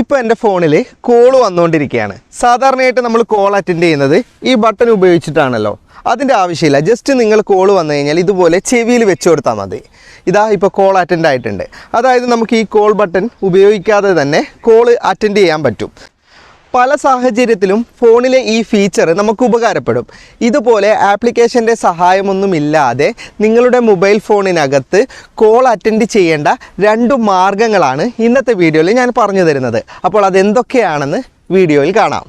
ഇപ്പോൾ എന്റെ ഫോണിൽ കോൾ വന്നുകൊണ്ടിരിക്കുകയാണ് സാധാരണയായിട്ട് നമ്മൾ കോൾ അറ്റൻഡ് ചെയ്യുന്നത് ഈ ബട്ടൺ ഉപയോഗിച്ചിട്ടാണല്ലോ. അതിന്റെ ആവശ്യമില്ല. ജസ്റ്റ് നിങ്ങൾ കോൾ വന്നു കഴിഞ്ഞാൽ ഇതുപോലെ ചെവിയിൽ വെച്ച് കൊടുത്താൽ മതി. ഇതാ ഇപ്പോൾ കോൾ അറ്റൻഡ് ആയിട്ടുണ്ട്. അതായത് നമുക്ക് ഈ കോൾ ബട്ടൺ ഉപയോഗിക്കാതെ തന്നെ കോൾ അറ്റൻഡ് ചെയ്യാൻ പറ്റും. പല സാഹചര്യത്തിലും ഫോണിലെ ഈ ഫീച്ചർ നമുക്ക് ഉപകാരപ്പെടും. ഇതുപോലെ ആപ്ലിക്കേഷന്റെ സഹായമൊന്നുമില്ലാതെ നിങ്ങളുടെ മൊബൈൽ ഫോണിനകത്ത് കോൾ അറ്റൻഡ് ചെയ്യേണ്ട രണ്ട് മാർഗങ്ങളാണ് ഇന്നത്തെ വീഡിയോയിൽ ഞാൻ പറഞ്ഞു തരുന്നത്. അപ്പോൾ അതെന്തൊക്കെയാണെന്ന് വീഡിയോയിൽ കാണാം.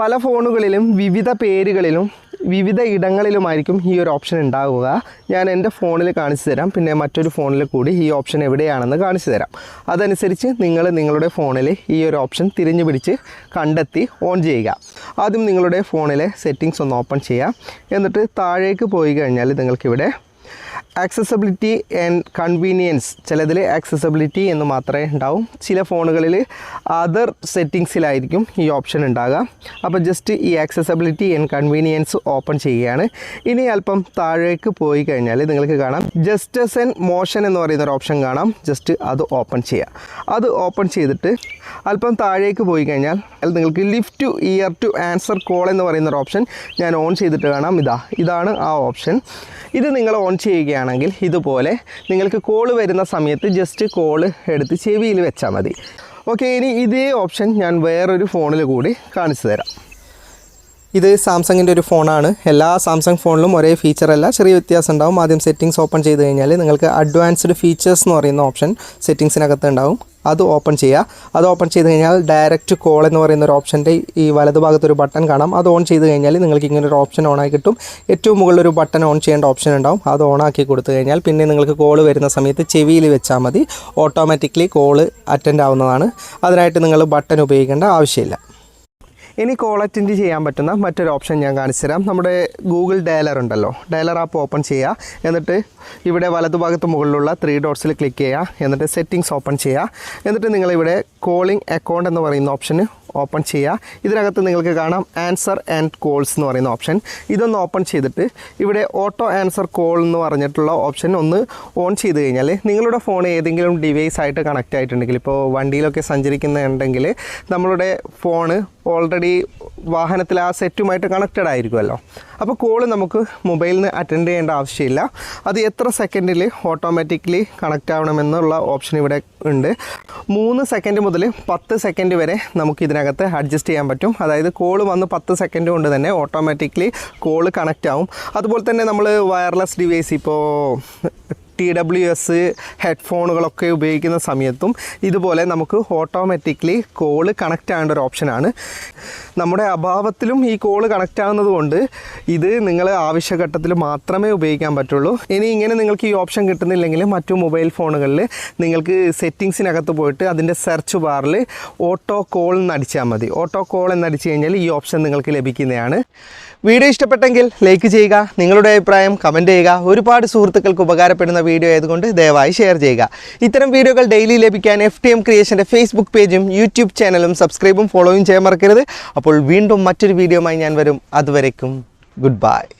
പല ഫോണുകളിലും വിവിധ പേരുകളിലും വിവിധ ഇടങ്ങളിലുമായിരിക്കും ഈ ഒരു ഓപ്ഷൻ ഉണ്ടാവുക. ഞാൻ എന്റെ ഫോണിൽ കാണിച്ചു തരാം. പിന്നെ മറ്റൊരു ഫോണിൽ കൂടി ഈ ഓപ്ഷൻ എവിടെയാണെന്ന് കാണിച്ചു തരാം. അതനുസരിച്ച് നിങ്ങൾ നിങ്ങളുടെ ഫോണിൽ ഈ ഒരു ഓപ്ഷൻ തിരിഞ്ഞു പിടിച്ച് കണ്ടെത്തി ഓൺ ചെയ്യുക. ആദ്യം നിങ്ങളുടെ ഫോണിലെ സെറ്റിങ്സ് ഒന്ന് ഓപ്പൺ ചെയ്യാം. എന്നിട്ട് താഴേക്ക് പോയി കഴിഞ്ഞാൽ നിങ്ങൾക്കിവിടെ ആക്സസബിലിറ്റി ആൻഡ് കൺവീനിയൻസ് ചിലതിൽ ആക്സസബിലിറ്റി എന്ന് മാത്രമേ ഉണ്ടാവും. ചില ഫോണുകളിൽ അതർ സെറ്റിങ്സിലായിരിക്കും ഈ ഓപ്ഷൻ ഉണ്ടാകുക അപ്പോൾ ജസ്റ്റ് ഈ ആക്സസബിലിറ്റി ആൻഡ് കൺവീനിയൻസ് ഓപ്പൺ ചെയ്യുകയാണ്. ഇനി അല്പം താഴേക്ക് പോയി കഴിഞ്ഞാൽ നിങ്ങൾക്ക് കാണാം. ജസ്റ്റസ് ആൻഡ് മോഷൻ എന്ന് പറയുന്ന ഒരു ഓപ്ഷൻ കാണാം. ജസ്റ്റ് അത് ഓപ്പൺ ചെയ്യുക. അത് ഓപ്പൺ ചെയ്തിട്ട് അല്പം താഴേക്ക് പോയി കഴിഞ്ഞാൽ നിങ്ങൾക്ക് lift to ear to answer call എന്ന് പറയുന്ന ഒരു ഓപ്ഷൻ ഞാൻ ഓൺ ചെയ്തിട്ട് കാണാം. ഇതാ ഇതാണ് ആ ഓപ്ഷൻ ഇത് നിങ്ങൾ ഓൺ ചെയ്യുകയാണെങ്കിൽ ഇതുപോലെ നിങ്ങൾക്ക് കോൾ വരുന്ന സമയത്ത് ജസ്റ്റ് കോൾ എടുത്ത് ചെവിയിൽ വെച്ചാൽ മതി. ഓക്കെ ഇനി ഇതേ ഓപ്ഷൻ ഞാൻ വേറൊരു ഫോണിൽ കൂടി കാണിച്ചു തരാം. ഇത് സാംസങ്ങിന്റെ ഒരു ഫോണാണ്. എല്ലാ സാംസങ് ഫോണിലും ഒരേ ഫീച്ചർ അല്ല. ചെറിയ വ്യത്യാസം ഉണ്ടാവും. ആദ്യം സെറ്റിങ്സ് ഓപ്പൺ ചെയ്ത് കഴിഞ്ഞാൽ നിങ്ങൾക്ക് അഡ്വാൻസ്ഡ് ഫീച്ചേഴ്സ് എന്ന് പറയുന്ന ഓപ്ഷൻ സെറ്റിങ്സിനകത്ത് ഉണ്ടാവും. അത് ഓപ്പൺ ചെയ്യുക അത് ഓപ്പൺ ചെയ്ത് കഴിഞ്ഞാൽ ഡയറക്റ്റ് കോൾ എന്ന് പറയുന്ന ഒരു ഓപ്ഷന്റെ ഈ വലതുഭാഗത്തൊരു ബട്ടൺ കാണാം. അത് ഓൺ ചെയ്ത് കഴിഞ്ഞാൽ നിങ്ങൾക്ക് ഇങ്ങനെ ഒരു ഓപ്ഷൻ ഓൺ ആയി കിട്ടും. ഏറ്റവും മുകളിൽ ഒരു ബട്ടൺ ഓൺ ചെയ്യേണ്ട ഓപ്ഷൻ ഉണ്ടാവും. അത് ഓൺ ആക്കി കൊടുത്തു കഴിഞ്ഞാൽ പിന്നെ നിങ്ങൾക്ക് കോൾ വരുന്ന സമയത്ത് ചെവിയിൽ വെച്ചാൽ മതി. ഓട്ടോമാറ്റിക്കലി കോൾ അറ്റൻഡ് ആവുന്നതാണ്. അതിനായിട്ട് നിങ്ങൾ ബട്ടൺ ഉപയോഗിക്കേണ്ട ആവശ്യമില്ല. ഇനി കോൾ അറ്റൻഡ് ചെയ്യാൻ പറ്റുന്ന മറ്റൊരു ഓപ്ഷൻ ഞാൻ കാണിച്ചു തരാം. നമ്മുടെ ഗൂഗിൾ ഡയലർ ഉണ്ടല്ലോ. ഡയലർ ആപ്പ് ഓപ്പൺ ചെയ്യുക എന്നിട്ട് ഇവിടെ വലതുഭാഗത്ത് മുകളിലുള്ള ത്രീ ഡോട്ട്സിൽ ക്ലിക്ക് ചെയ്യുക എന്നിട്ട് സെറ്റിങ്സ് ഓപ്പൺ ചെയ്യുക എന്നിട്ട് നിങ്ങളിവിടെ കോളിംഗ് അക്കൗണ്ട് എന്ന് പറയുന്ന ഓപ്ഷന് ഓപ്പൺ ചെയ്യുക ഇതിനകത്ത് നിങ്ങൾക്ക് കാണാം ആൻസർ ആൻഡ് കോൾസ് എന്ന് പറയുന്ന ഓപ്ഷൻ. ഇതൊന്ന് ഓപ്പൺ ചെയ്തിട്ട് ഇവിടെ ഓട്ടോ ആൻസർ കോൾ എന്ന് പറഞ്ഞിട്ടുള്ള ഓപ്ഷൻ ഒന്ന് ഓൺ ചെയ്ത് കഴിഞ്ഞാൽ നിങ്ങളുടെ ഫോൺ ഏതെങ്കിലും ഡിവൈസ് ആയിട്ട് കണക്റ്റ് ആയിട്ടുണ്ടെങ്കിൽ ഇപ്പോൾ വണ്ടിയിലൊക്കെ സഞ്ചരിക്കുന്നുണ്ടെങ്കിൽ നമ്മളുടെ ഫോണ് ഓൾറെഡി വാഹനത്തിൽ ആ സെറ്റുമായിട്ട് കണക്റ്റഡ് ആയിരിക്കുമല്ലോ. അപ്പോൾ കോൾ നമുക്ക് മൊബൈലിൽ നിന്ന് അറ്റൻഡ് ചെയ്യേണ്ട ആവശ്യമില്ല. അത് എത്ര സെക്കൻഡിൽ ഓട്ടോമാറ്റിക്കലി കണക്റ്റ് ആവണമെന്നുള്ള ഓപ്ഷൻ ഇവിടെ ഉണ്ട്. മൂന്ന് സെക്കൻഡ് മുതൽ പത്ത് സെക്കൻഡ് വരെ നമുക്ക് അഡ്ജസ്റ്റ് ചെയ്യാൻ പറ്റും. അതായത് കോൾ വന്ന് പത്ത് സെക്കൻഡ് കൊണ്ട് തന്നെ ഓട്ടോമാറ്റിക്കലി കോൾ കണക്റ്റ് ആവും. അതുപോലെ തന്നെ നമ്മൾ വയർലെസ് ഡിവൈസ് ഇപ്പോൾ ടി ഡബ്ല്യു എസ് ഹെഡ്ഫോണുകളൊക്കെ ഉപയോഗിക്കുന്ന സമയത്തും ഇതുപോലെ നമുക്ക് ഓട്ടോമാറ്റിക്കലി കോൾ കണക്റ്റ് ആവേണ്ട ഒരു ഓപ്ഷനാണ് നമ്മുടെ അഭാവത്തിലും ഈ കോൾ കണക്റ്റ് ആകുന്നത് കൊണ്ട് ഇത് നിങ്ങൾ ആവശ്യഘട്ടത്തിൽ മാത്രമേ ഉപയോഗിക്കാൻ പറ്റുള്ളൂ. ഇനി ഇങ്ങനെ നിങ്ങൾക്ക് ഈ ഓപ്ഷൻ കിട്ടുന്നില്ലെങ്കിൽ മറ്റു മൊബൈൽ ഫോണുകളിൽ നിങ്ങൾക്ക് സെറ്റിങ്സിനകത്ത് പോയിട്ട് അതിന്റെ സെർച്ച് ബാറിൽ ഓട്ടോ കോൾ എന്നടിച്ചാൽ മതി. ഓട്ടോ കോൾ എന്നടിച്ച് കഴിഞ്ഞാൽ ഈ ഓപ്ഷൻ നിങ്ങൾക്ക് ലഭിക്കുന്നതാണ്. വീഡിയോ ഇഷ്ടപ്പെട്ടെങ്കിൽ ലൈക്ക് ചെയ്യുക നിങ്ങളുടെ അഭിപ്രായം കമന്റ് ചെയ്യുക. ഒരുപാട് സുഹൃത്തുക്കൾക്ക് ഉപകാരപ്പെടുന്ന വീഡിയോ ആയതുകൊണ്ട് ദയവായി ഷെയർ ചെയ്യുക. ഇത്തരം വീഡിയോകൾ ഡെയിലി ലഭിക്കാൻ എഫ് ടി എം ക്രിയേഷന്റെ ഫേസ്ബുക്ക് പേജും യൂട്യൂബ് ചാനലും സബ്സ്ക്രൈബും ഫോളോയും ചെയ്യാൻ മറക്കരുത്. അപ്പോൾ വീണ്ടും മറ്റൊരു വീഡിയോയുമായി ഞാൻ വരും. അതുവരേക്കും ഗുഡ് ബൈ